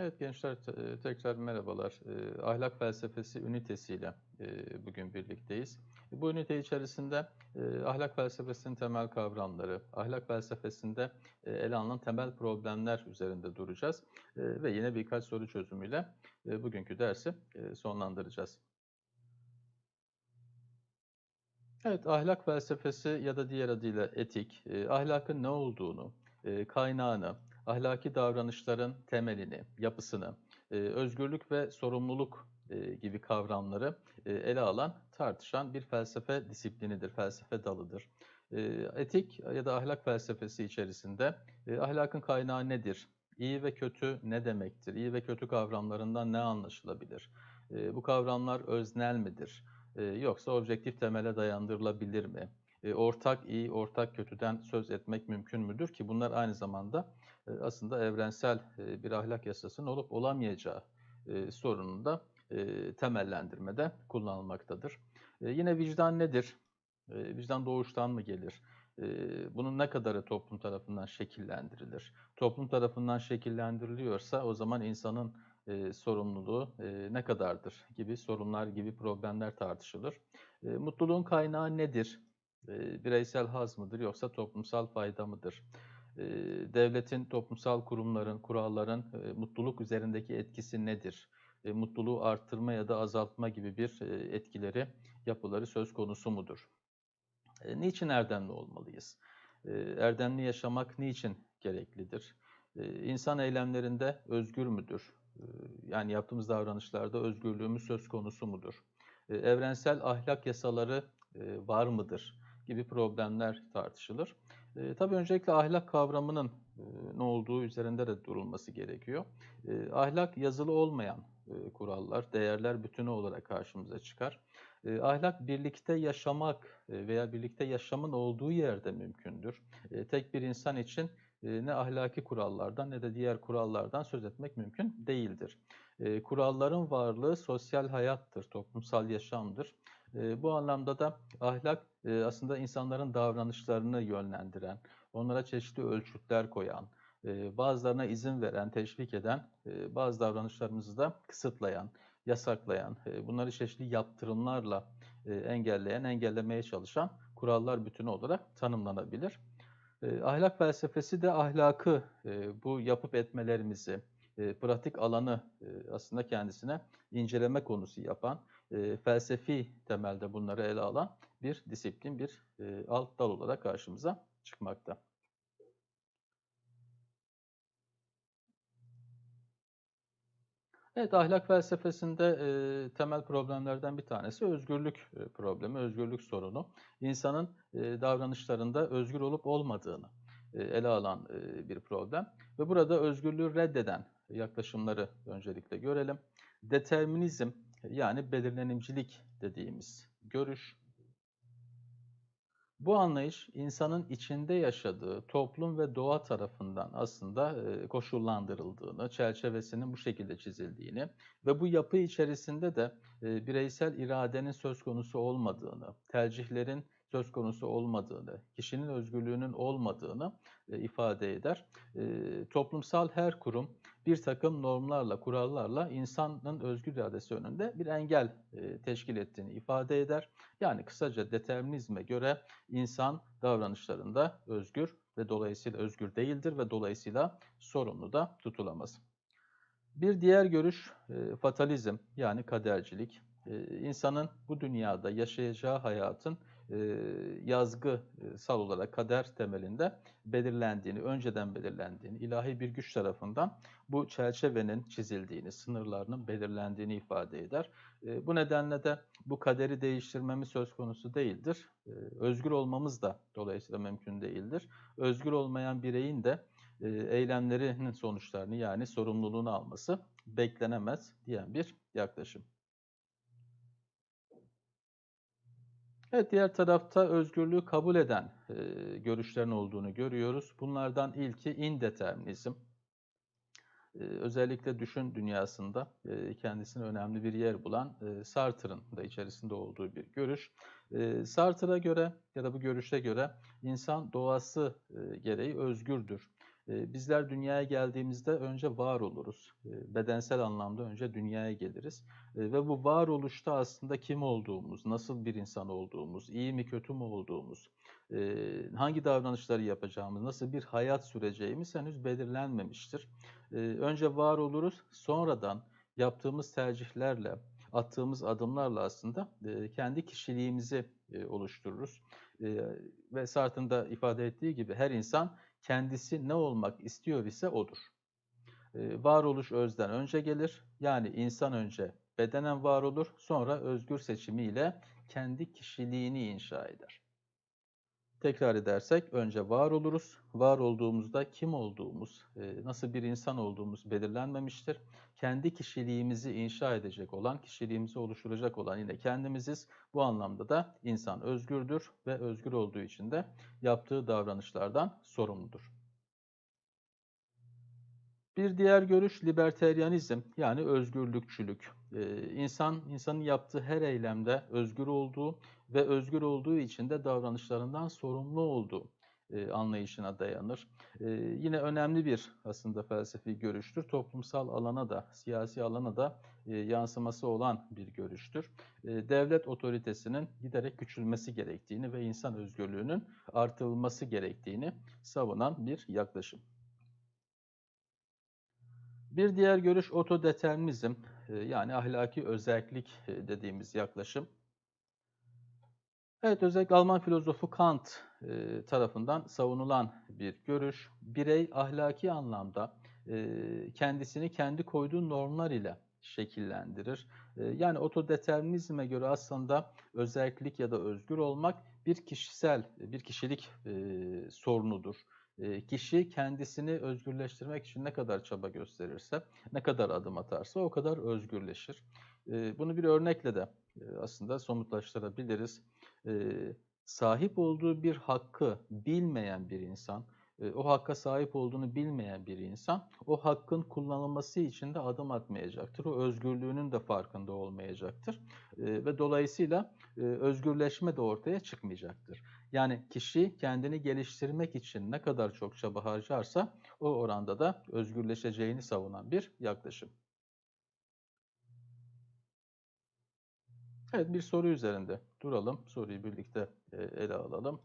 Evet gençler te- tekrar merhabalar. Ee, Ahlak felsefesi ünitesiyle e, bugün birlikteyiz. Bu ünite içerisinde e, ahlak felsefesinin temel kavramları, ahlak felsefesinde e, ele alınan temel problemler üzerinde duracağız. E, Ve yine birkaç soru çözümüyle e, bugünkü dersi e, sonlandıracağız. Evet, ahlak felsefesi ya da diğer adıyla etik, e, ahlakın ne olduğunu, e, kaynağını, ahlaki davranışların temelini, yapısını, e, özgürlük ve sorumluluk e, gibi kavramları e, ele alan, tartışan bir felsefe disiplinidir, felsefe dalıdır. Etik ya da ahlak felsefesi içerisinde ahlakın kaynağı nedir? İyi ve kötü ne demektir? İyi ve kötü kavramlarından ne anlaşılabilir? Bu kavramlar öznel midir? Yoksa objektif temele dayandırılabilir mi? Ortak iyi, ortak kötüden söz etmek mümkün müdür ki bunlar aynı zamanda aslında evrensel e, bir ahlak yasasının olup olamayacağı e, sorununu da e, temellendirmede kullanılmaktadır. E, yine vicdan nedir? E, vicdan doğuştan mı gelir? E, bunun ne kadarı toplum tarafından şekillendirilir? Toplum tarafından şekillendiriliyorsa o zaman insanın e, sorumluluğu e, ne kadardır gibi sorunlar gibi problemler tartışılır. E, mutluluğun kaynağı nedir? E, bireysel haz mıdır yoksa toplumsal fayda mıdır? E, devletin, toplumsal kurumların, kuralların e, mutluluk üzerindeki etkisi nedir? E, mutluluğu arttırma ya da azaltma gibi bir e, etkileri, yapıları söz konusu mudur? Niçin erdemli olmalıyız? Erdemli yaşamak niçin gereklidir? İnsan eylemlerinde özgür müdür? Yani yaptığımız davranışlarda özgürlüğümüz söz konusu mudur? Evrensel ahlak yasaları var mıdır? Gibi problemler tartışılır. E, tabii öncelikle ahlak kavramının e, ne olduğu üzerinde de durulması gerekiyor. E, ahlak yazılı olmayan e, kurallar, değerler bütünü olarak karşımıza çıkar. E, ahlak birlikte yaşamak e, veya birlikte yaşamın olduğu yerde mümkündür. E, tek bir insan için e, ne ahlaki kurallardan ne de diğer kurallardan söz etmek mümkün değildir. E, kuralların varlığı sosyal hayattır, toplumsal yaşamdır. Bu anlamda da ahlak aslında insanların davranışlarını yönlendiren, onlara çeşitli ölçütler koyan, bazılarına izin veren, teşvik eden, bazı davranışlarımızı da kısıtlayan, yasaklayan, bunları çeşitli yaptırımlarla engelleyen, engellemeye çalışan kurallar bütünü olarak tanımlanabilir. Ahlak felsefesi de ahlakı, bu yapıp etmelerimizi, pratik alanı aslında kendisine inceleme konusu yapan, e, felsefi temelde bunları ele alan bir disiplin, bir e, alt dal olarak karşımıza çıkmakta. Evet, ahlak felsefesinde e, temel problemlerden bir tanesi özgürlük e, problemi, özgürlük sorunu. İnsanın e, davranışlarında özgür olup olmadığını e, ele alan e, bir problem. Ve burada özgürlüğü reddeden yaklaşımları öncelikle görelim. Determinizm yani belirlenimcilik dediğimiz görüş. Bu anlayış insanın içinde yaşadığı toplum ve doğa tarafından aslında koşullandırıldığını, çerçevesinin bu şekilde çizildiğini ve bu yapı içerisinde de bireysel iradenin söz konusu olmadığını, tercihlerin söz konusu olmadığını, kişinin özgürlüğünün olmadığını e, ifade eder. Toplumsal her kurum bir takım normlarla, kurallarla insanın özgür iradesi önünde bir engel teşkil ettiğini ifade eder. Yani kısaca determinizme göre insan davranışlarında özgür ve dolayısıyla özgür değildir ve dolayısıyla sorumlu da tutulamaz. Bir diğer görüş fatalizm yani kadercilik. İnsanın bu dünyada yaşayacağı hayatın yazgısal olarak kader temelinde belirlendiğini, önceden belirlendiğini, ilahi bir güç tarafından bu çerçevenin çizildiğini, sınırlarının belirlendiğini ifade eder. Bu nedenle de bu kaderi değiştirmemiz söz konusu değildir. Özgür olmamız da dolayısıyla mümkün değildir. Özgür olmayan bireyin de eylemlerinin sonuçlarını yani sorumluluğunu alması beklenemez diyen bir yaklaşım. Evet, diğer tarafta özgürlüğü kabul eden e, görüşlerin olduğunu görüyoruz. Bunlardan ilki indeterminizm. E, özellikle düşün dünyasında e, kendisine önemli bir yer bulan e, Sartre'ın da içerisinde olduğu bir görüş. E, Sartre'a göre ya da bu görüşe göre insan doğası e, gereği özgürdür. Bizler dünyaya geldiğimizde önce var oluruz. Bedensel anlamda önce dünyaya geliriz. Ve bu varoluşta aslında kim olduğumuz, nasıl bir insan olduğumuz, iyi mi kötü mü olduğumuz, hangi davranışları yapacağımız, nasıl bir hayat süreceğimiz henüz belirlenmemiştir. Önce var oluruz, sonradan yaptığımız tercihlerle, attığımız adımlarla aslında kendi kişiliğimizi oluştururuz. Ve Sartre'ın da ifade ettiği gibi her insan kendisi ne olmak istiyor ise odur. E, varoluş özden önce gelir. Yani insan önce bedenen var olur, sonra özgür seçimiyle kendi kişiliğini inşa eder. Tekrar edersek önce var oluruz. Var olduğumuzda kim olduğumuz, e, nasıl bir insan olduğumuz belirlenmemiştir. Kendi kişiliğimizi inşa edecek olan, kişiliğimizi oluşturacak olan yine kendimiziz. Bu anlamda da insan özgürdür ve özgür olduğu için de yaptığı davranışlardan sorumludur. Bir diğer görüş liberteryanizm yani özgürlükçülük. Ee, insan, insanın yaptığı her eylemde özgür olduğu ve özgür olduğu için de davranışlarından sorumlu olduğu e, anlayışına dayanır. E, yine önemli bir aslında felsefi görüştür. Toplumsal alana da, siyasi alana da e, yansıması olan bir görüştür. E, devlet otoritesinin giderek küçülmesi gerektiğini ve insan özgürlüğünün artırılması gerektiğini savunan bir yaklaşım. Bir diğer görüş otodeterminizm e, yani ahlaki özellik e, dediğimiz yaklaşım. Evet, özellikle Alman filozofu Kant e, tarafından savunulan bir görüş. Birey ahlaki anlamda kendisini kendi koyduğu normlar ile şekillendirir. Yani otodeterminizme göre aslında özellik ya da özgür olmak bir kişisel, bir kişilik sorunudur kişi kendisini özgürleştirmek için ne kadar çaba gösterirse, ne kadar adım atarsa o kadar özgürleşir. Bunu bir örnekle de aslında somutlaştırabiliriz. Sahip olduğu bir hakkı bilmeyen bir insan, o hakka sahip olduğunu bilmeyen bir insan o hakkın kullanılması için de adım atmayacaktır. O özgürlüğünün de farkında olmayacaktır. Ve dolayısıyla özgürleşme de ortaya çıkmayacaktır. Yani kişi kendini geliştirmek için ne kadar çok çaba harcarsa o oranda da özgürleşeceğini savunan bir yaklaşım. Evet bir soru üzerinde duralım. Soruyu birlikte ele alalım.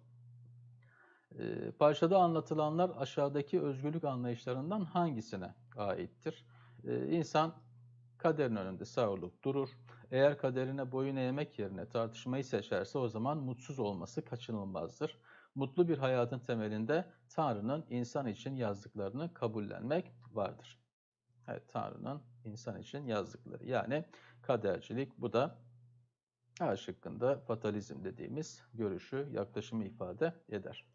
Parçada anlatılanlar aşağıdaki özgürlük anlayışlarından hangisine aittir? İnsan kaderin önünde savrulup durur. Eğer kaderine boyun eğmek yerine tartışmayı seçerse o zaman mutsuz olması kaçınılmazdır. Mutlu bir hayatın temelinde Tanrı'nın insan için yazdıklarını kabullenmek vardır. Evet, Tanrı'nın insan için yazdıkları. Yani kadercilik bu da A şıkkında fatalizm dediğimiz görüşü, yaklaşımı ifade eder.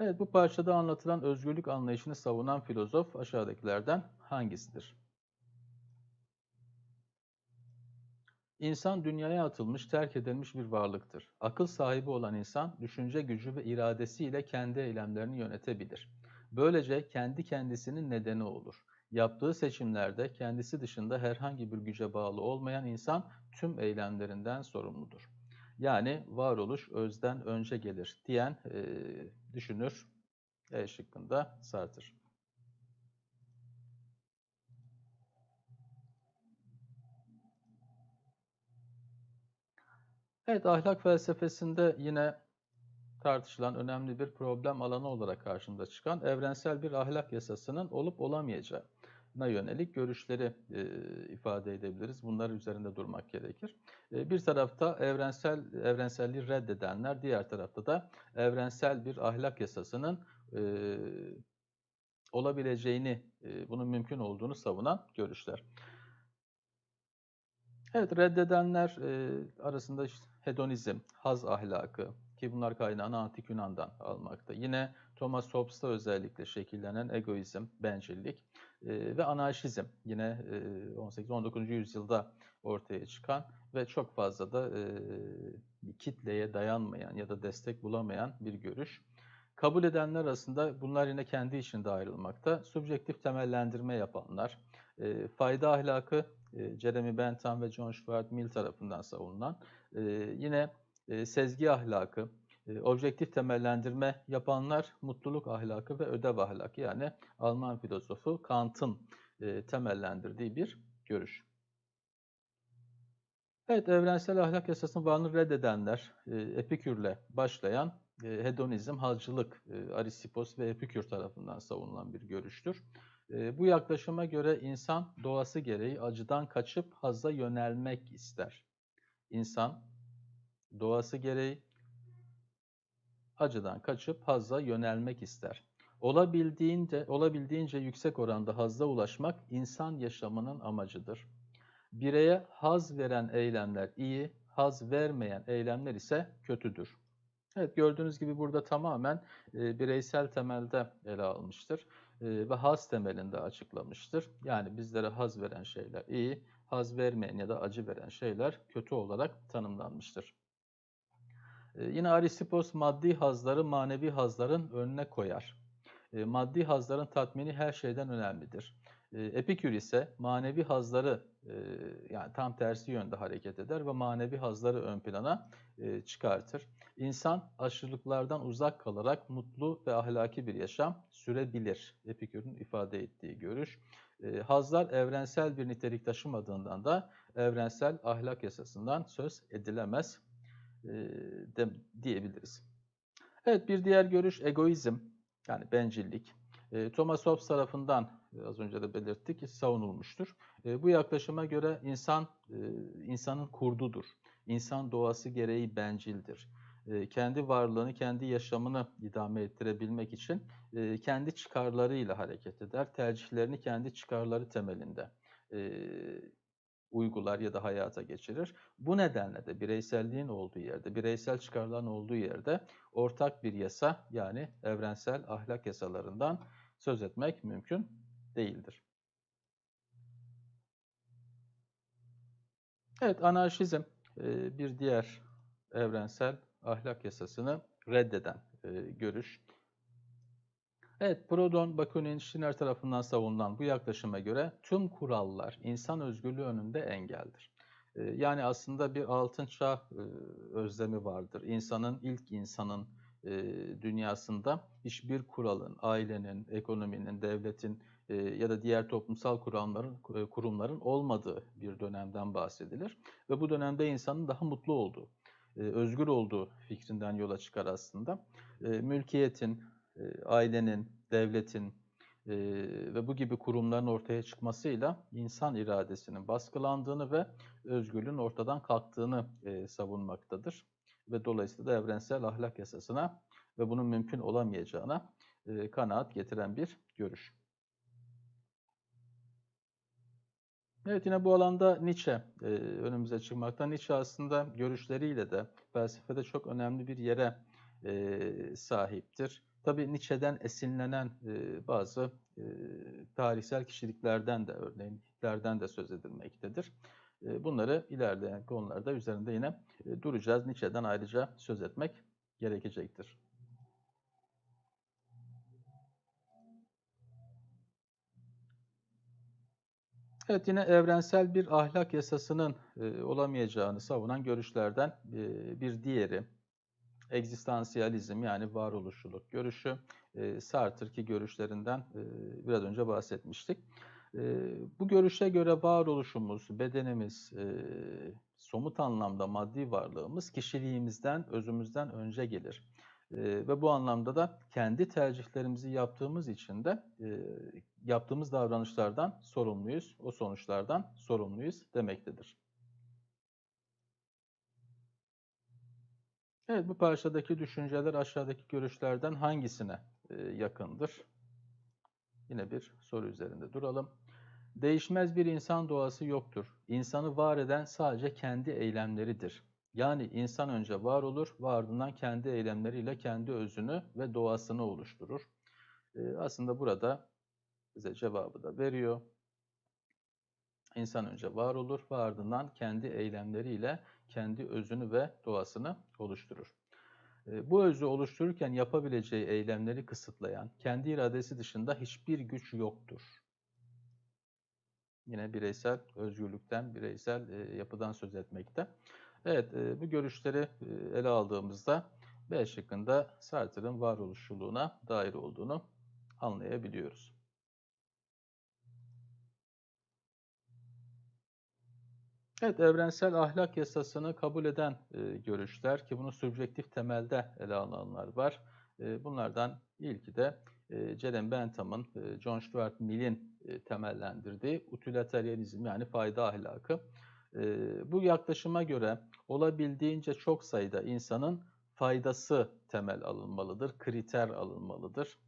Evet, bu parçada anlatılan özgürlük anlayışını savunan filozof aşağıdakilerden hangisidir? İnsan dünyaya atılmış, terk edilmiş bir varlıktır. Akıl sahibi olan insan, düşünce gücü ve iradesiyle kendi eylemlerini yönetebilir. Böylece kendi kendisinin nedeni olur. Yaptığı seçimlerde kendisi dışında herhangi bir güce bağlı olmayan insan tüm eylemlerinden sorumludur. Yani varoluş özden önce gelir diyen e, düşünür E şıkkında Sartre. Evet, ahlak felsefesinde yine tartışılan önemli bir problem alanı olarak karşımıza çıkan evrensel bir ahlak yasasının olup olamayacağına yönelik görüşleri e, ifade edebiliriz. Bunlar üzerinde durmak gerekir. E, bir tarafta evrensel evrenselliği reddedenler, diğer tarafta da evrensel bir ahlak yasasının e, olabileceğini, e, bunun mümkün olduğunu savunan görüşler. Evet, reddedenler e, arasında işte hedonizm, haz ahlakı ki bunlar kaynağını antik Yunan'dan almakta. Yine Thomas Hobbes'ta özellikle şekillenen egoizm, bencillik ve anarşizm yine e, 18-19. yüzyılda ortaya çıkan ve çok fazla da e, kitleye dayanmayan ya da destek bulamayan bir görüş. Kabul edenler arasında bunlar yine kendi içinde ayrılmakta. Subjektif temellendirme yapanlar, fayda ahlakı Jeremy Bentham ve John Stuart Mill tarafından savunulan, yine sezgi ahlakı, objektif temellendirme yapanlar mutluluk ahlakı ve ödev ahlakı yani Alman filozofu Kant'ın e, temellendirdiği bir görüş. Evet, evrensel ahlak yasasının varlığını reddedenler, e, Epikürle başlayan e, hedonizm, halcılık, Aristippos ve Epikür tarafından savunulan bir görüştür. Bu yaklaşıma göre insan doğası gereği acıdan kaçıp hazza yönelmek ister. İnsan doğası gereği acıdan kaçıp hazza yönelmek ister. Olabildiğince, olabildiğince yüksek oranda hazza ulaşmak insan yaşamının amacıdır. Bireye haz veren eylemler iyi, haz vermeyen eylemler ise kötüdür. Evet gördüğünüz gibi burada tamamen e, bireysel temelde ele almıştır e, ve haz temelinde açıklamıştır. Yani bizlere haz veren şeyler iyi, haz vermeyen ya da acı veren şeyler kötü olarak tanımlanmıştır. E, yine Aristippos maddi hazları manevi hazların önüne koyar. E, maddi hazların tatmini her şeyden önemlidir. E, Epikür ise manevi hazları e, yani tam tersi yönde hareket eder ve manevi hazları ön plana e, çıkartır. İnsan aşırılıklardan uzak kalarak mutlu ve ahlaki bir yaşam sürebilir. Epikür'ün ifade ettiği görüş. Hazlar evrensel bir nitelik taşımadığından da evrensel ahlak yasasından söz edilemez de, diyebiliriz. Evet bir diğer görüş egoizm yani bencillik. Thomas Hobbes tarafından az önce de belirttik savunulmuştur. Bu yaklaşıma göre insan insanın kurdudur. İnsan doğası gereği bencildir. Kendi varlığını, kendi yaşamını idame ettirebilmek için kendi çıkarlarıyla hareket eder. Tercihlerini kendi çıkarları temelinde uygular ya da hayata geçirir. Bu nedenle de bireyselliğin olduğu yerde, bireysel çıkarların olduğu yerde ortak bir yasa yani evrensel ahlak yasalarından söz etmek mümkün değildir. Evet, anarşizm bir diğer evrensel ahlak yasasını reddeden görüş. Evet, Proudhon, Bakunin, Schiller tarafından savunulan bu yaklaşıma göre tüm kurallar insan özgürlüğü önünde engeldir. Yani aslında bir altın çağ özlemi vardır. İnsanın, ilk insanın dünyasında hiçbir kuralın, ailenin, ekonominin, devletin ya da diğer toplumsal kurumların, kurumların olmadığı bir dönemden bahsedilir. Ve bu dönemde insanın daha mutlu olduğu, özgür olduğu fikrinden yola çıkar aslında. Mülkiyetin, ailenin, devletin ve bu gibi kurumların ortaya çıkmasıyla insan iradesinin baskılandığını ve özgürlüğün ortadan kalktığını savunmaktadır. Ve dolayısıyla da evrensel ahlak yasasına ve bunun mümkün olamayacağına kanaat getiren bir görüş. Evet yine bu alanda Nietzsche e, önümüze çıkmakta. Nietzsche aslında görüşleriyle de felsefede çok önemli bir yere e, sahiptir. Tabii Nietzsche'den esinlenen e, bazı e, tarihsel kişiliklerden de örneğin Hitler'den de söz edilmektedir. E, bunları ilerleyen konularda üzerinde yine e, duracağız. Nietzsche'den ayrıca söz etmek gerekecektir. Evet yine evrensel bir ahlak yasasının e, olamayacağını savunan görüşlerden e, bir diğeri egzistansiyalizm yani varoluşçuluk görüşü. E, Sartre görüşlerinden e, biraz önce bahsetmiştik. E, bu görüşe göre varoluşumuz, bedenimiz, e, somut anlamda maddi varlığımız kişiliğimizden, özümüzden önce gelir. E, ve bu anlamda da kendi tercihlerimizi yaptığımız için de e, yaptığımız davranışlardan sorumluyuz, o sonuçlardan sorumluyuz demektedir. Evet, bu parçadaki düşünceler aşağıdaki görüşlerden hangisine e, yakındır? Yine bir soru üzerinde duralım. Değişmez bir insan doğası yoktur. İnsanı var eden sadece kendi eylemleridir. Yani insan önce var olur ve ardından kendi eylemleriyle kendi özünü ve doğasını oluşturur. E, aslında burada bize cevabı da veriyor. İnsan önce var olur ve ardından kendi eylemleriyle kendi özünü ve doğasını oluşturur. E, bu özü oluştururken yapabileceği eylemleri kısıtlayan, kendi iradesi dışında hiçbir güç yoktur. Yine bireysel özgürlükten, bireysel e, yapıdan söz etmekte. Evet, e, bu görüşleri ele aldığımızda B şıkkında Sartre'ın varoluşçuluğuna dair olduğunu anlayabiliyoruz. Evet, evrensel ahlak yasasını kabul eden e, görüşler ki bunu subjektif temelde ele alanlar var. E, bunlardan ilki de e, Jeremy Bentham'ın, e, John Stuart Mill'in e, temellendirdiği utilitarianizm yani fayda ahlakı. E, bu yaklaşıma göre olabildiğince çok sayıda insanın faydası temel alınmalıdır, kriter alınmalıdır.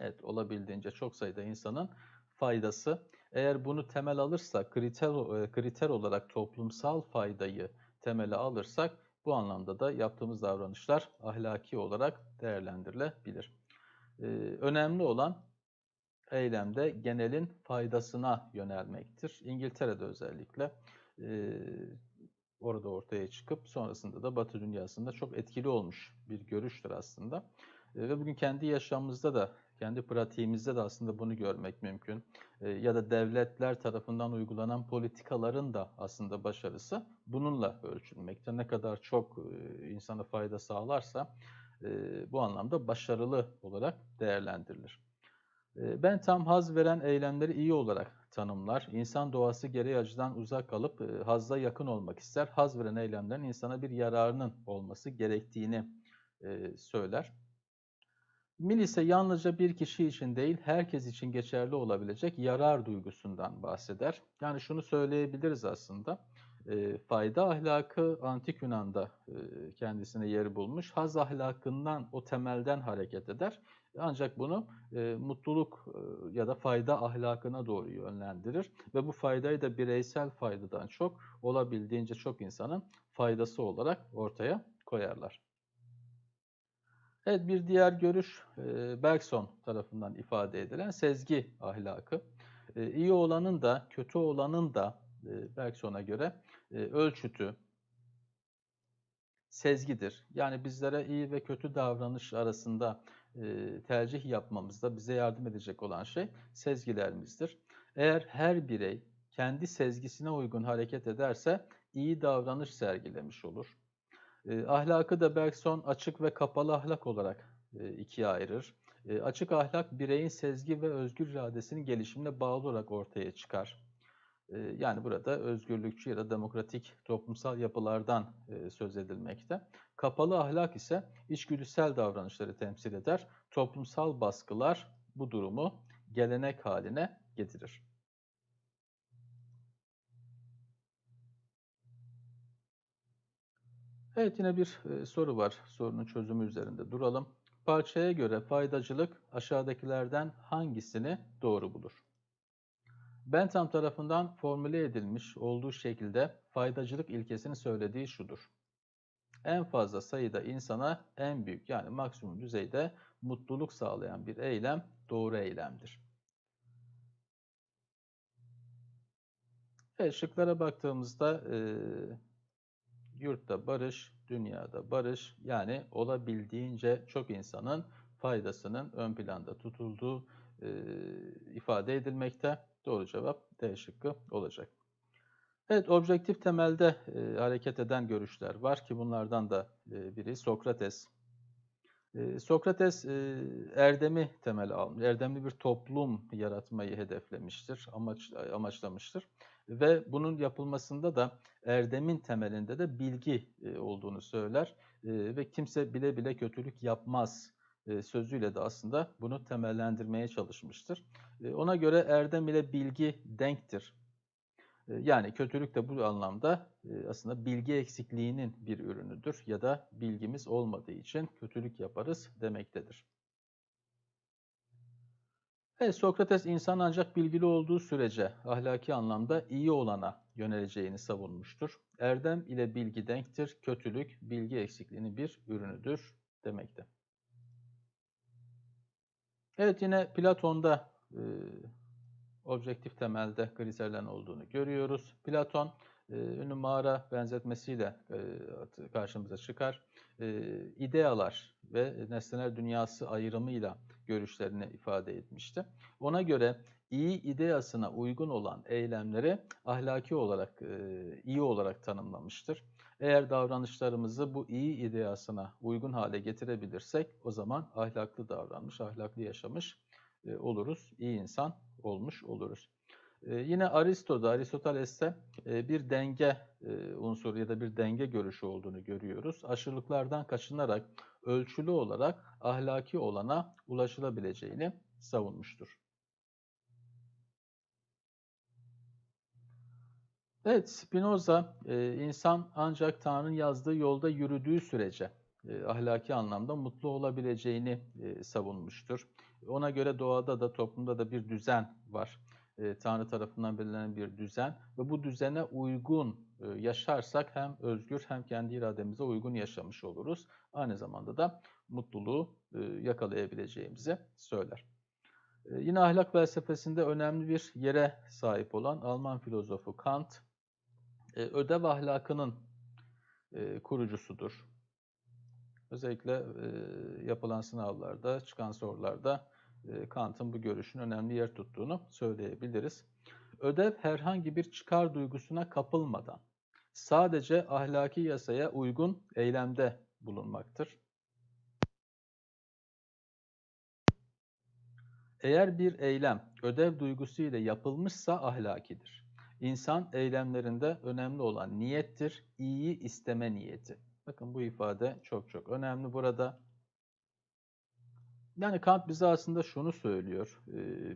Evet, olabildiğince çok sayıda insanın faydası. Eğer bunu temel alırsak, kriter, e, kriter olarak toplumsal faydayı temele alırsak, bu anlamda da yaptığımız davranışlar ahlaki olarak değerlendirilebilir. Ee, önemli olan eylemde genelin faydasına yönelmektir. İngiltere'de özellikle e, orada ortaya çıkıp sonrasında da Batı dünyasında çok etkili olmuş bir görüştür aslında. E, ve bugün kendi yaşamımızda da, kendi pratiğimizde de aslında bunu görmek mümkün. E, ya da devletler tarafından uygulanan politikaların da aslında başarısı bununla ölçülmekte. Ne kadar çok e, insana fayda sağlarsa e, bu anlamda başarılı olarak değerlendirilir. E, ben tam haz veren eylemleri iyi olarak tanımlar. İnsan doğası gereği acıdan uzak kalıp e, hazza yakın olmak ister. Haz veren eylemlerin insana bir yararının olması gerektiğini e, söyler. Mil ise yalnızca bir kişi için değil, herkes için geçerli olabilecek yarar duygusundan bahseder. Yani şunu söyleyebiliriz aslında. E, fayda ahlakı antik Yunan'da e, kendisine yer bulmuş. Haz ahlakından, o temelden hareket eder. Ancak bunu e, mutluluk e, ya da fayda ahlakına doğru yönlendirir. Ve bu faydayı da bireysel faydadan çok, olabildiğince çok insanın faydası olarak ortaya koyarlar. Evet bir diğer görüş e, Bergson tarafından ifade edilen sezgi ahlakı. E, iyi olanın da kötü olanın da e, Bergson'a göre ölçütü sezgidir. Yani bizlere iyi ve kötü davranış arasında tercih yapmamızda bize yardım edecek olan şey sezgilerimizdir. Eğer her birey kendi sezgisine uygun hareket ederse iyi davranış sergilemiş olur. E, ahlakı da Bergson açık ve kapalı ahlak olarak e, ikiye ayırır. E, açık ahlak bireyin sezgi ve özgür iradesinin gelişimine bağlı olarak ortaya çıkar. E, yani burada özgürlükçü ya da demokratik toplumsal yapılardan e, söz edilmekte. Kapalı ahlak ise içgüdüsel davranışları temsil eder. Toplumsal baskılar bu durumu gelenek haline getirir. Evet yine bir e, soru var. Sorunun çözümü üzerinde duralım. Parçaya göre faydacılık aşağıdakilerden hangisini doğru bulur? Bentham tarafından formüle edilmiş olduğu şekilde faydacılık ilkesini söylediği şudur. En fazla sayıda insana en büyük yani maksimum düzeyde mutluluk sağlayan bir eylem doğru eylemdir. Evet, şıklara baktığımızda yurtta barış, dünyada barış yani olabildiğince çok insanın faydasının ön planda tutulduğu e, ifade edilmekte. Doğru cevap D şıkkı olacak. Evet, objektif temelde e, hareket eden görüşler var ki bunlardan da e, biri Sokrates. E, Sokrates e, erdemi temel almış, erdemli bir toplum yaratmayı hedeflemiştir, amaç, amaçlamıştır. Ve bunun yapılmasında da erdemin temelinde de bilgi e, olduğunu söyler e, ve kimse bile bile kötülük yapmaz sözüyle de aslında bunu temellendirmeye çalışmıştır. Ona göre erdem ile bilgi denktir. Yani kötülük de bu anlamda aslında bilgi eksikliğinin bir ürünüdür ya da bilgimiz olmadığı için kötülük yaparız demektedir. Evet, Sokrates insan ancak bilgili olduğu sürece ahlaki anlamda iyi olana yöneleceğini savunmuştur. Erdem ile bilgi denktir, kötülük bilgi eksikliğinin bir ürünüdür demekte. Evet yine Platon'da objektif temelde kriterlerin olduğunu görüyoruz. Platon e, ünlü mağara benzetmesiyle e, karşımıza çıkar. E, idealar ve nesneler dünyası ayrımıyla görüşlerini ifade etmişti. Ona göre iyi ideasına uygun olan eylemleri ahlaki olarak, iyi olarak tanımlamıştır. Eğer davranışlarımızı bu iyi ideasına uygun hale getirebilirsek o zaman ahlaklı davranmış, ahlaklı yaşamış oluruz, iyi insan olmuş oluruz. E, yine Aristo'da, Aristoteles'te e, bir denge e, unsuru ya da bir denge görüşü olduğunu görüyoruz. Aşırılıklardan kaçınarak ölçülü olarak ahlaki olana ulaşılabileceğini savunmuştur. Evet, Spinoza e, insan ancak Tanrı'nın yazdığı yolda yürüdüğü sürece e, ahlaki anlamda mutlu olabileceğini e, savunmuştur. Ona göre doğada da toplumda da bir düzen var. Tanrı tarafından belirlenen bir düzen ve bu düzene uygun yaşarsak hem özgür hem kendi irademize uygun yaşamış oluruz. Aynı zamanda da mutluluğu yakalayabileceğimizi söyler. Yine ahlak felsefesinde önemli bir yere sahip olan Alman filozofu Kant, e, ödev ahlakının e, kurucusudur. Özellikle e, yapılan sınavlarda, çıkan sorularda e, Kant'ın bu görüşün önemli yer tuttuğunu söyleyebiliriz. Ödev herhangi bir çıkar duygusuna kapılmadan sadece ahlaki yasaya uygun eylemde bulunmaktır. Eğer bir eylem ödev duygusu ile yapılmışsa ahlakidir. İnsan eylemlerinde önemli olan niyettir, iyiyi isteme niyeti. Bakın bu ifade çok çok önemli burada. Yani Kant bize aslında şunu söylüyor.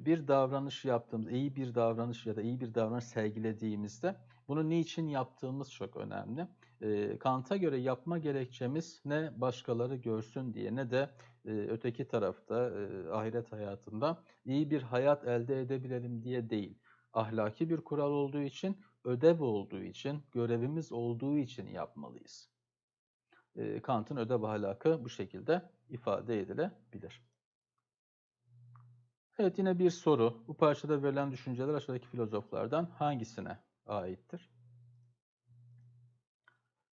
Bir davranış yaptığımız, iyi bir davranış ya da iyi bir davranış sergilediğimizde bunu niçin yaptığımız çok önemli. Kant'a göre yapma gerekçemiz ne başkaları görsün diye ne de öteki tarafta ahiret hayatında iyi bir hayat elde edebilelim diye değil ahlaki bir kural olduğu için, ödev olduğu için, görevimiz olduğu için yapmalıyız. E, Kant'ın ödev ahlakı bu şekilde ifade edilebilir. Evet yine bir soru. Bu parçada verilen düşünceler aşağıdaki filozoflardan hangisine aittir?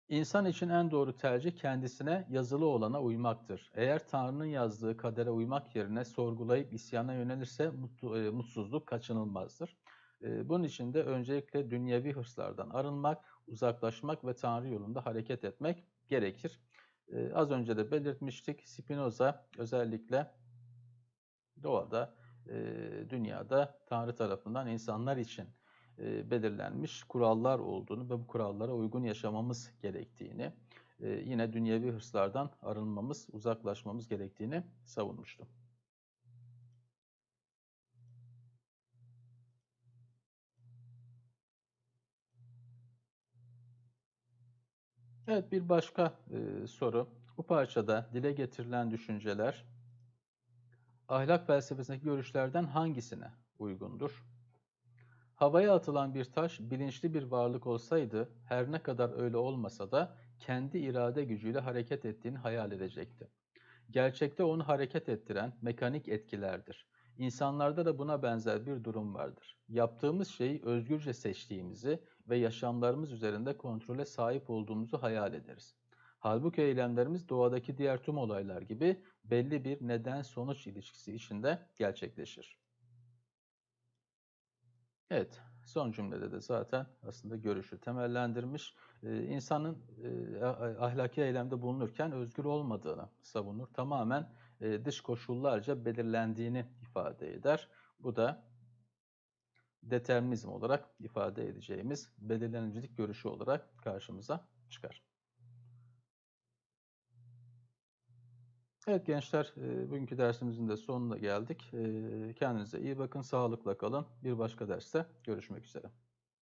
İnsan için en doğru tercih kendisine yazılı olana uymaktır. Eğer Tanrı'nın yazdığı kadere uymak yerine sorgulayıp isyana yönelirse mutlu, e, mutsuzluk kaçınılmazdır. Bunun için de öncelikle dünyevi hırslardan arınmak, uzaklaşmak ve Tanrı yolunda hareket etmek gerekir. Az önce de belirtmiştik, Spinoza özellikle doğada, dünyada Tanrı tarafından insanlar için belirlenmiş kurallar olduğunu ve bu kurallara uygun yaşamamız gerektiğini, yine dünyevi hırslardan arınmamız, uzaklaşmamız gerektiğini savunmuştu. Evet bir başka e, soru. Bu parçada dile getirilen düşünceler ahlak felsefesindeki görüşlerden hangisine uygundur? Havaya atılan bir taş bilinçli bir varlık olsaydı her ne kadar öyle olmasa da kendi irade gücüyle hareket ettiğini hayal edecekti. Gerçekte onu hareket ettiren mekanik etkilerdir. İnsanlarda da buna benzer bir durum vardır. Yaptığımız şeyi özgürce seçtiğimizi ve yaşamlarımız üzerinde kontrole sahip olduğumuzu hayal ederiz. Halbuki eylemlerimiz doğadaki diğer tüm olaylar gibi belli bir neden-sonuç ilişkisi içinde gerçekleşir. Evet, son cümlede de zaten aslında görüşü temellendirmiş. Ee, insanın e, ahlaki eylemde bulunurken özgür olmadığını savunur. Tamamen e, dış koşullarca belirlendiğini ifade eder. Bu da determinizm olarak ifade edeceğimiz belirlenicilik görüşü olarak karşımıza çıkar. Evet gençler, e, bugünkü dersimizin de sonuna geldik. E, kendinize iyi bakın, sağlıkla kalın. Bir başka derste görüşmek üzere.